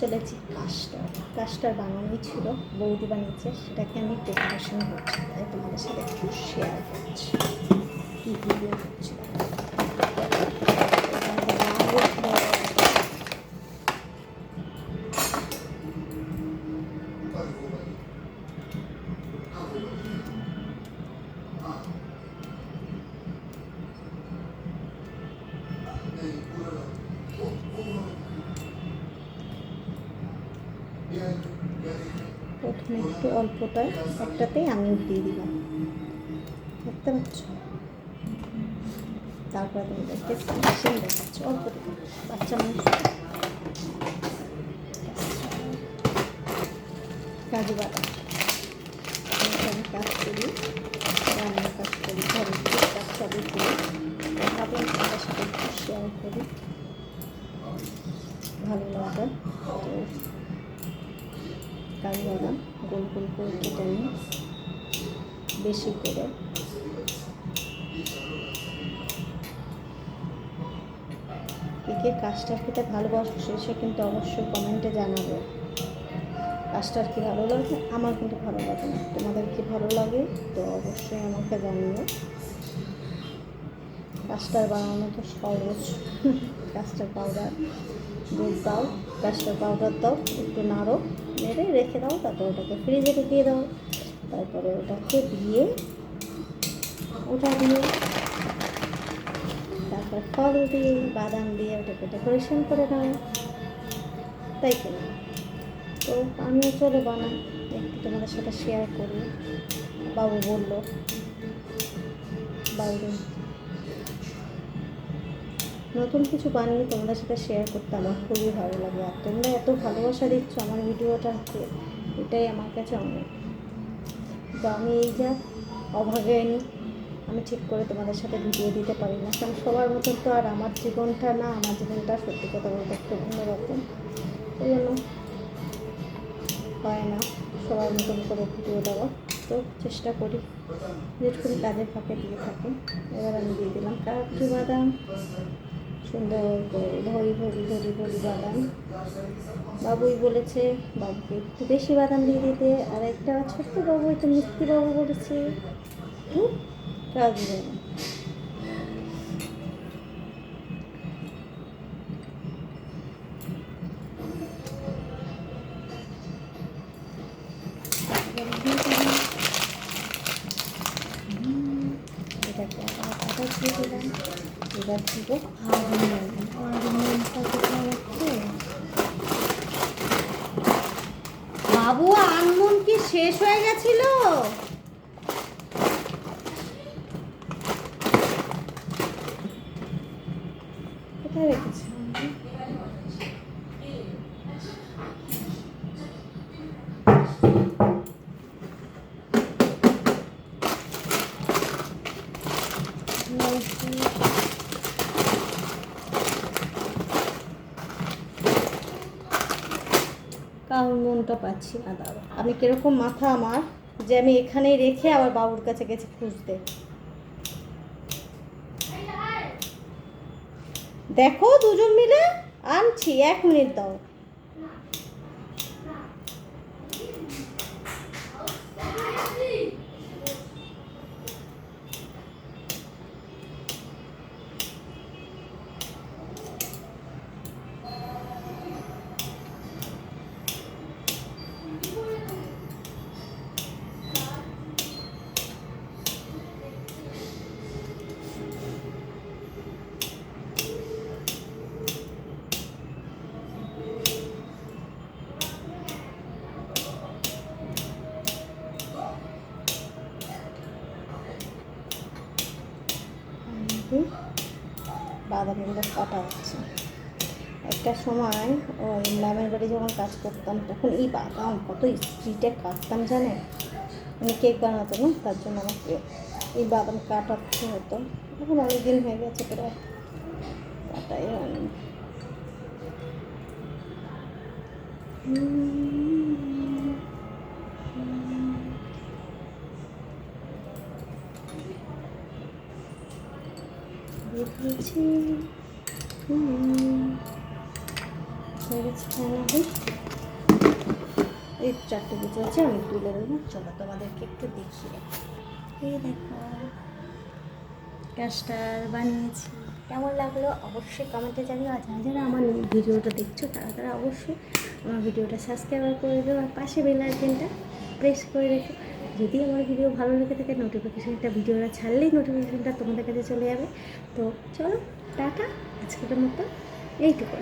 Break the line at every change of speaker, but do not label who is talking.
চলেছি। Custard custard বানানোই ছিল, বৌদি বানিয়েছে, সেটাকে আমি প্রিপারেশন করছি, তাই তোমাদের সাথে একটু শেয়ার করছি। কী ভিডিও করছি প্রথমে একটু অল্পটা একটাতেই আমি দিয়ে দিলাম। দেখতে পাচ্ছ? তারপরে তোমাদেরকে ফিনিশিং দেখাচ্ছি অল্প বাচ্চা মানুষ। কাজু বাদাম। আমি কাজ করি, রান্নার কাজ করি, ঘরের কাজ সবই করি। সাথে শেয়ার করি। ভালো লাগে তো কাজু বাদাম, গোল গোল করে কেটে নিই। বেশি করে। কে কে কাজটার খেতে ভালোবাসো, সে কিন্তু অবশ্যই কমেন্টে জানাবে। কাজটার কি ভালো লাগে? আমার কিন্তু ভালো লাগে না। তোমাদের কি ভালো লাগে? তো অবশ্যই আমাকে জানিও। কাস্টার বানানো তো সহজ। কাস্টার পাউডার, দুধ দাও। কাস্টার পাউডার দাও, একটু নাড়ো। নেড়ে রেখে দাও, তারপর ওটাকে ফ্রিজে ঢুকিয়ে দাও। তারপরে ওটাকে দিয়ে ওটা দিয়ে তারপর ফল দিয়ে, বাদাম দিয়ে ওটাকে ডেকোরেশন করে নাও তাই তো? তো আমিও চলে বানাই, একটু তোমাদের সাথে শেয়ার করি। বাবু বলল, বাবু নতুন কিছু বানিয়ে তোমাদের সাথে শেয়ার করতে আমার খুবই ভালো লাগে। আর তোমরা এত ভালোবাসা দিচ্ছ আমার ভিডিওটাকে এটাই আমার কাছে অনেক। তো আমি এই যা, অভাবে অভাগিনী আমি ঠিক করে তোমাদের সাথে ভিডিও দিতে পারি না। কারণ সবার মতন তো আর আমার জীবনটা না, আমার জীবনটা সত্যি কথা বলতে একটু অন্যরকম। ওই জন্য হয় না সবার মতন করে ভিডিও দেওয়া। তো চেষ্টা করি, যেটুকুনি কাজের ফাঁকে দিয়ে থাকি। এবার আমি দিয়ে দিলাম কাজু বাদাম। সুন্দর করে ভরি ভরি ভরি ভরি বাদাম। বাবুই বলেছে, বাবুকে একটু বেশি বাদাম দিয়ে দিতে। আর একটা ছোট্ট বাবু, একটু মিষ্টি বাবু বলেছে, হুম কাজু বাদাম এটাকে আবার আটা দিয়ে দিলাম এবার দিব বাবু আনমন কি শেষ হয়ে গেছিল? মনটা পাচ্ছি না দাদা আমি কীরকম মাথা আমার যে আমি এখানেই রেখে আবার বাবুর কাছে গেছি খুঁজতে। দেখো দুজন মিলে আনছি, এক মিনিট দাও হুম, বাদামগুলো কাটা হচ্ছে? একটা সময় ওই ম্যামের বাড়ি যখন কাজ করতাম, তখন এই বাদাম কত স্ট্রিটে কাটতাম জানে আমি কেক বানাতো না? তার জন্য আমাকে এই বাদাম কাটাতে হতো। এখন অনেক দিন হয়ে গেছে প্রায়। কাটাই হয়নি। হুম। হয়ে গেছে ফাইনালি এই চারটে বেঁচে আছে, আমি তুলে দেবো। চলো তোমাদেরকে একটু দেখিয়ে এই দেখো, ক্যাস্টার বানিয়েছি। কেমন লাগল অবশ্যই কমেন্টে জানিও। আর যারা যারা আমার ভিডিওটা দেখছ, তারা তারা অবশ্যই আমার ভিডিওটা সাবস্ক্রাইব করে দেবো আর পাশে বেল আইকনটা প্রেস করে রেখো। যদি আমার ভিডিও ভালো লেগে থাকে নোটিফিকেশানটা ভিডিওটা ছাড়লেই নোটিফিকেশানটা তোমাদের কাছে চলে যাবে। তো চলো, টাটা, আজকের মতো এইটুকু